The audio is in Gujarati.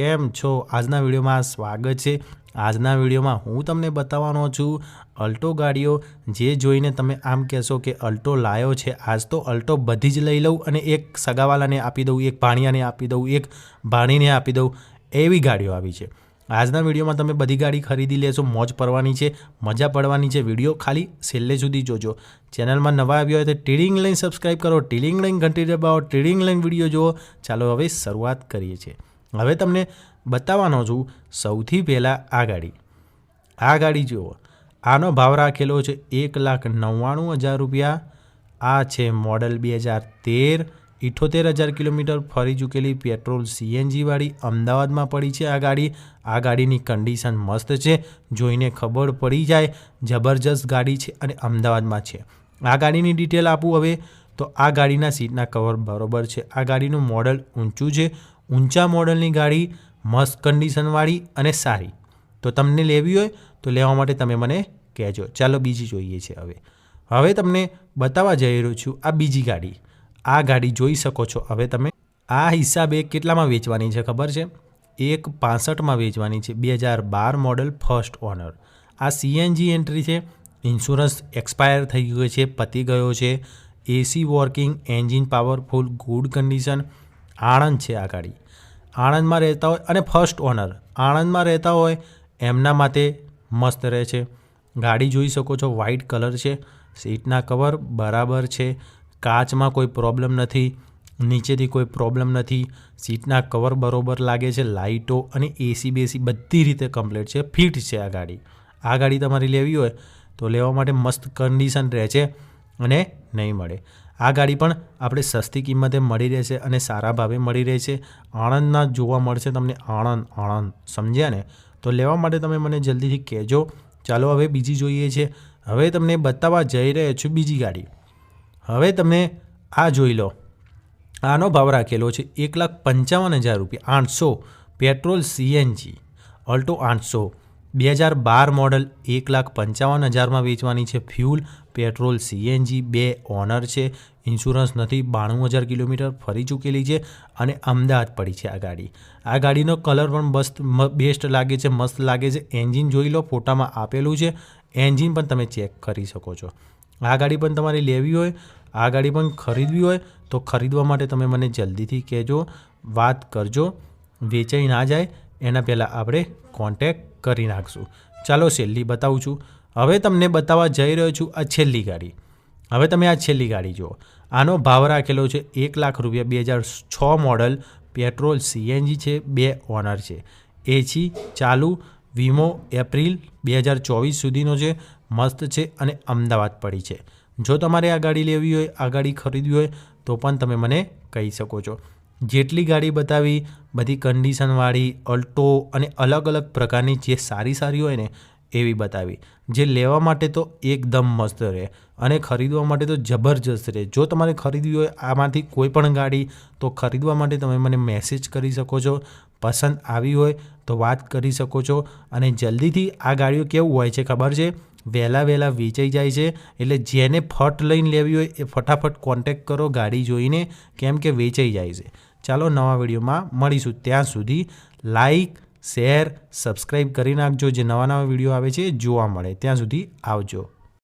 કેમ છો? આજના વિડીયોમાં સ્વાગત છે. આજના વિડીયોમાં હું તમને બતાવવાનો છું અલ્ટો ગાડીઓ. જે જોઈને તમે આમ કહેશો કે અલ્ટો લાયો છે. આજ તો અલ્ટો બધી જ લઈ લઉં અને એક સગાવાલાને આપી દઉં, એક ભાણિયાને આપી દઉં, એક ભાણીને આપી દઉં એવી ગાડીઓ આવી છે. આજના વિડીયોમાં તમે બધી ગાડી ખરીદી લેશો. મોજ પડવાની છે, મજા પડવાની છે. વીડિયો ખાલી છેલ્લે સુધી જોજો. ચેનલમાં નવા આવ્યો હોય તો ટીડિંગ લઈને સબસ્ક્રાઈબ કરો, ટીડિંગ લાઈન ઘંટી દબાવો, ટીડિંગ લાઈન વીડિયો જુઓ. ચાલો હવે શરૂઆત કરીએ છીએ. હવે તમને બતાવવાનો છું સૌથી પહેલાં આ ગાડી. આ ગાડી જુઓ. આનો ભાવ રાખેલો છે એક લાખ નવ્વાણું હજાર રૂપિયા. આ છે મોડલ બે હજાર તેર. ઇઠોતેર હજાર કિલોમીટર ફરી ચૂકેલી પેટ્રોલ સીએનજીવાળી અમદાવાદમાં પડી છે આ ગાડી. આ ગાડીની કન્ડિશન મસ્ત છે. જોઈને ખબર પડી જાય. જબરજસ્ત ગાડી છે અને અમદાવાદમાં છે. આ ગાડીની ડિટેલ આપું હવે. તો આ ગાડીના સીટના કવર બરોબર છે. આ ગાડીનું મોડલ ઊંચું છે. ઊંચા મોડલની ગાડી, મસ્ત કન્ડિશનવાળી અને સારી. તો તમને લેવી હોય તો લેવા માટે તમે મને કહેજો. ચાલો બીજી જોઈએ છે હવે. હવે તમને બતાવવા જઈ રહ્યો છું આ બીજી ગાડી. આ ગાડી જોઈ શકો છો. હવે તમે આ હિસાબે કેટલામાં વેચવાની છે ખબર છે? એક પાસઠમાં વેચવાની છે. બે હજાર બાર મોડલ ફર્સ્ટ ઓનર આ સીએનજી એન્ટ્રી છે. ઇન્સ્યોરન્સ એક્સપાયર થઈ ગયો છે, પતી ગયો છે. AC working engine powerful good condition Anand છે આ ગાડી. આણંદમાં રહેતા હોય અને ફર્સ્ટ ઓનર આણંદમાં રહેતા હોય એમના માટે મસ્ત રહે છે. ગાડી જોઈ શકો છો વ્હાઇટ કલર છે. સીટના કવર બરાબર છે. કાચમાં કોઈ પ્રોબ્લેમ નથી. નીચેથી કોઈ પ્રોબ્લેમ નથી. સીટના કવર બરોબર લાગે છે. લાઇટો અને એસી બેસી બધી રીતે કમ્પ્લીટ છે. ફિટ છે આ ગાડી. આ ગાડી તમારી લેવી હોય તો લેવા માટે મસ્ત કન્ડિશન રહે છે. અને નહીં મળે. આ ગાડી પણ આપણે સસ્તી કિંમતે મળી રહેશે અને સારા ભાવે મળી રહે છે. આણંદના જોવા મળશે તમને આણંદ આણંદ. સમજ્યા ને? તો લેવા માટે તમે મને જલ્દીથી કહેજો. ચાલો હવે બીજી જોઈએ છે. હવે તમને બતાવવા જઈ રહ્યો છું બીજી ગાડી. હવે તમે આ જોઈ લો. આનો ભાવ રાખેલો છે એક લાખ પંચાવન હજાર રૂપિયા. આઠસો. Petrol CNG. ઓલ્ટો આઠસો. બે હજાર બાર મોડલ એક લાખ પંચાવન હજારમાં વેચવાની છે ફ્યુલ પેટ્રોલ સીએનજી, બે ઓનર છે. ઇન્સ્યોરન્સ નથી, બાણું હજાર કિલોમીટર ફરી ચૂકેલી છે અને અમદાવાદ પડી છે આ ગાડી. આ ગાડીનો કલર પણ મસ્ત બેસ્ટ લાગે છે, મસ્ત લાગે છે. એન્જિન જોઈ લો, ફોટામાં આપેલું છે. એન્જિન પણ તમે ચેક કરી શકો છો. આ ગાડી પણ તમારે લેવી હોય, આ ગાડી પણ ખરીદવી હોય, તો ખરીદવા માટે તમે મને જલ્દીથી કહેજો, વાત કરજો. વેચાઈ ના જાય એના પહેલાં આપણે કોન્ટેક કરી નાખશું. ચાલો છેલ્લી બતાવું છું. હવે તમને બતાવવા જઈ રહ્યો છું આ છેલ્લી ગાડી. હવે તમે આ છેલ્લી ગાડી જુઓ. આનો ભાવ રાખેલો છે એક લાખ રૂપિયા, બે હજાર છ મોડલ પેટ્રોલ સીએનજી છે, બે ઓનર છે. એસી ચાલુ વીમો એપ્રિલ બે હજાર ચોવીસ સુધીનો છે, મસ્ત છે અને અમદાવાદ પડી છે. જો તમારે આ ગાડી લેવી હોય, આ ગાડી ખરીદવી હોય, તો પણ તમે મને કહી શકો છો. જેટલી ગાડી બતાવી, બધી કન્ડિશનવાળી અલ્ટો અને અલગ અલગ પ્રકારની જે સારી સારી હોય ને, એવી બતાવી. જે લેવા માટે તો એકદમ મસ્ત રહે અને ખરીદવા માટે તો જબરજસ્ત રહે. જો તમારે ખરીદવી હોય આમાંથી કોઈ પણ ગાડી, તો ખરીદવા માટે તમે મને મેસેજ કરી શકો છો. પસંદ આવી હોય તો વાત કરી શકો છો. અને જલ્દીથી આ ગાડીઓ કેવું હોય છે ખબર છે? વહેલા વહેલા વેચાઈ જાય છે. એટલે જેને ફટ લઈને લેવી હોય એ ફટાફટ કોન્ટેક કરો ગાડી જોઈને, કેમ કે વેચાઈ જાય છે. ચાલો નવા વિડીયોમાં મળીશું. ત્યાં સુધી લાઈક, શેર સબસ્ક્રાઈબ કરી નાખજો. જે નવા નવા વીડિયો આવે છે જોવા મળે. ત્યાં સુધી આવજો.